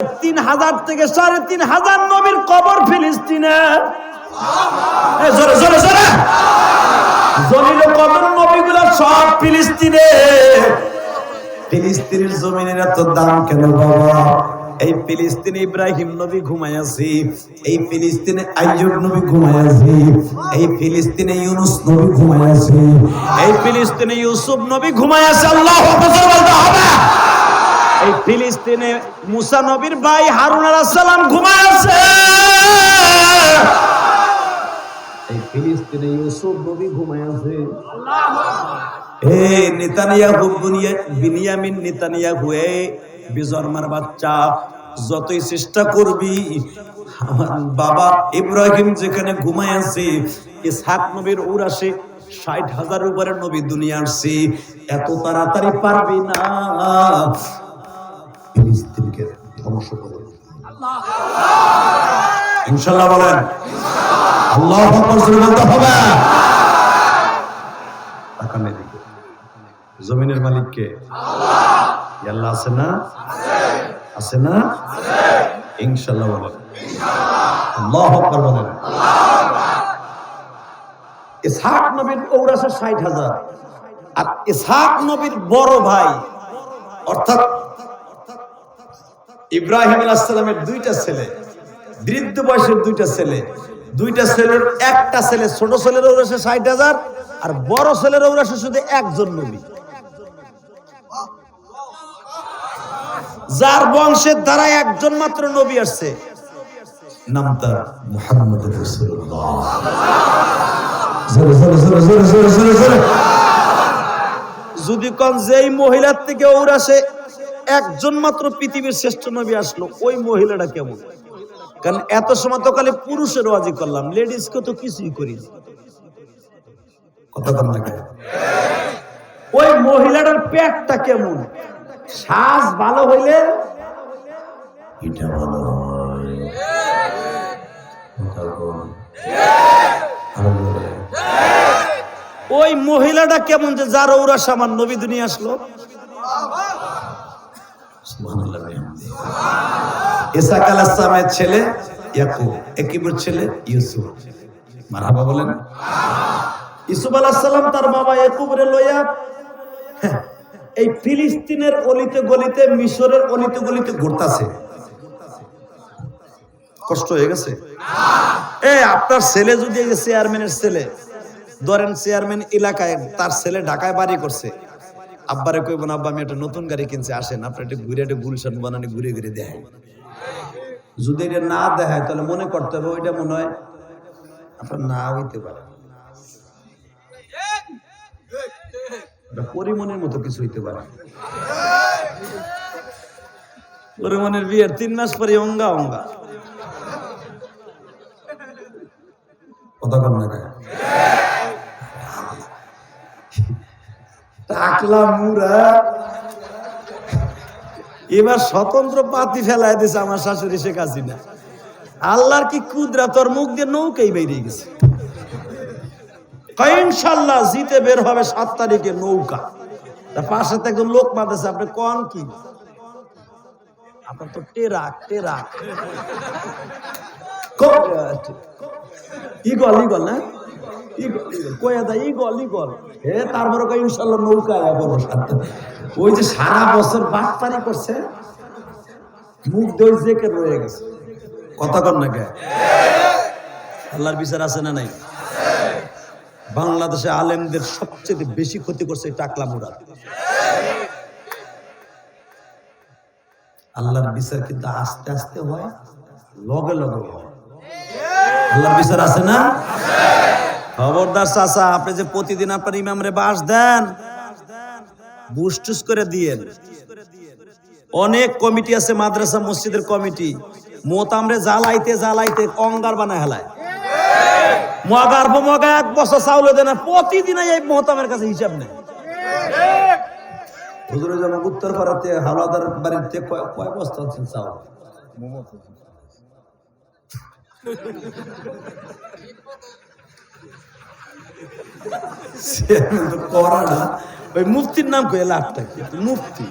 তিন হাজার থেকে সাড়ে তিন হাজার নবীর কবর ফিলিস্তিনে। জলিল কবর, নবীগুলো সব ফিলিস্তিনে। ফিলিস্তিনের জমিনের এত দাম কেন বাবা? এই ফিলিস্তিনে ইব্রাহিম নবী ঘুমায়াছি এই ফিলিস্তিনে আইয়ুব নবী ঘুমায়াছি এই ফিলিস্তিনে ইউনুস নবী এই ফিলিস্তিনে ইউসুফ নবী ঘুমায়াছে আল্লাহ হবে। এই ফিলিস্তিনে মুসা নবীর ভাই হারুন সালাম ঘুমায়াছে এই ফিলিস্তিনে ইউসুফ নবী নেতানিয়াহু বিনিয়ামিন নেতানিয়াহু বিজর্মার বাচ্চা যতই চেষ্টা করবি আমার বাবা ইব্রাহিম যেখানে ঘুমায় আছে ইসহাক নবীর উরাসে ষাট হাজার উপরে নবী দুনিয়া আসছে এত তাড়াতাড়ি পারবি না। ফিলিস্তিনকে ধ্বংস করে। ইনশাল্লাহ বলেন, আল্লাহ হবে। জমিনের মালিক কে? আল্লাহ আছে না? আছে না? ইনশাল্লাহ বলেন। আল্লাহ বলেন। ইসহাক নবীর ষাট হাজার। আর ইসহাক নবীর বড় ভাই, অর্থাৎ ইব্রাহিম আলাইসালামের দুইটা ছেলে, বৃদ্ধ বয়সের দুইটা ছেলে, দুইটা ছেলের একটা ছেলে ছোট ছেলের ঔরাসে ষাট হাজার আর বড় ছেলের ঔরাসে শুধু একজন নবী। যার বংশের দ্বারা একজন মাত্র নবী আসছে, নাম তার মুহাম্মদ যদি কোন যেই মহিলার থেকে ঔরাসে একজন মাত্র পৃথিবীর শ্রেষ্ঠ নবী আসলো, ওই মহিলাটা কেমন? কারণ এত সময় তো খালি পুরুষের ওয়াজি করলাম লেডিসকে তো কিছুই করি? ওই মহিলাটার পেটটা কেমন? শ্বাস ভালো হইলে। ওই মহিলাটা কেমন যে যার ওরা সামান নবী দুনিয়া আসলো? ছেলে ছেলে ইউসুফ। বলেন। তার বাবা লইয়া হ্যাঁ, এই ফিলিস্তিনের অলিতে গলিতে মিশরের অলিতে গলিতে ঘুরতাছে। কষ্ট হয়ে গেছে? এ আপনার ছেলে যদি চেয়ারম্যানের ছেলে ধরেন চেয়ারম্যান এলাকায় তার ছেলে ঢাকায় বাড়ি করছে। আব্বারে কইবেন আব্বা, আমি একটা নতুন গাড়ি কিনছে, আসেন আপনি একটা ঘুরে একটা গুলশান বানানি, ঘুরে ঘুরে দেখায় যদি এটা না দেখায়, তাহলে মনে করতে হবে ওইটা মনে হয় আপনার না হইতে পারে। ওটা পরিমণের মতো কিছু হইতে পারে। পরিমণের বিয়ের তিন মাস পরে অঙ্গা অঙ্গা। কথা কর না এবার স্বতন্ত্র পাতি ফেলায় দিছে আমার শাশুড়ি শেখ হাসিনা। আল্লাহর কি কুদরা, তোর মুখ দিয়ে নৌকাই বেরিয়ে গেছে। ইনশাল্লাহ জিতে বের হবে সাত তারিখে নৌকা। তার পাশে তো একজন লোক মারতেছে আপনি কন কি? আপনার তো টেরাক টেরাক। ইগল ইগল না ওই যে করছে, মুখ রয়ে গেছে। কথা আল্লাহর বিচার আছে না নাই? বাংলাদেশে আলেমদের সবচেয়ে বেশি ক্ষতি করছে টাকলা মুরাদ আল্লাহর বিচার কিন্তু আস্তে আস্তে হয়, লগে লগে হয়। আল্লাহর বিচার আছে না? খবরদার চাচা, আপনি যে প্রতিদিন আপনার ইমামরে বাস দেন, বুস্টুস করে দিয়েন। অনেক কমিটি আছে, মাদ্রাসা, মসজিদের কমিটি। মোতামরে জ্বালাইতে জ্বালাইতে অঙ্গার বানায় হেলায়। মগার মগা এক বছর চাউল দেয় না প্রতিদিন এই মোহতামের কাছে হিসাব নেই হুজুরে যেমন উত্তর পাড়াতে হাওলাদার বাড়িতে কয় বস্তা হচ্ছেন চাউল? করা না। ওই মুফতির নাম কয়ে লাভটা কি? মুফতি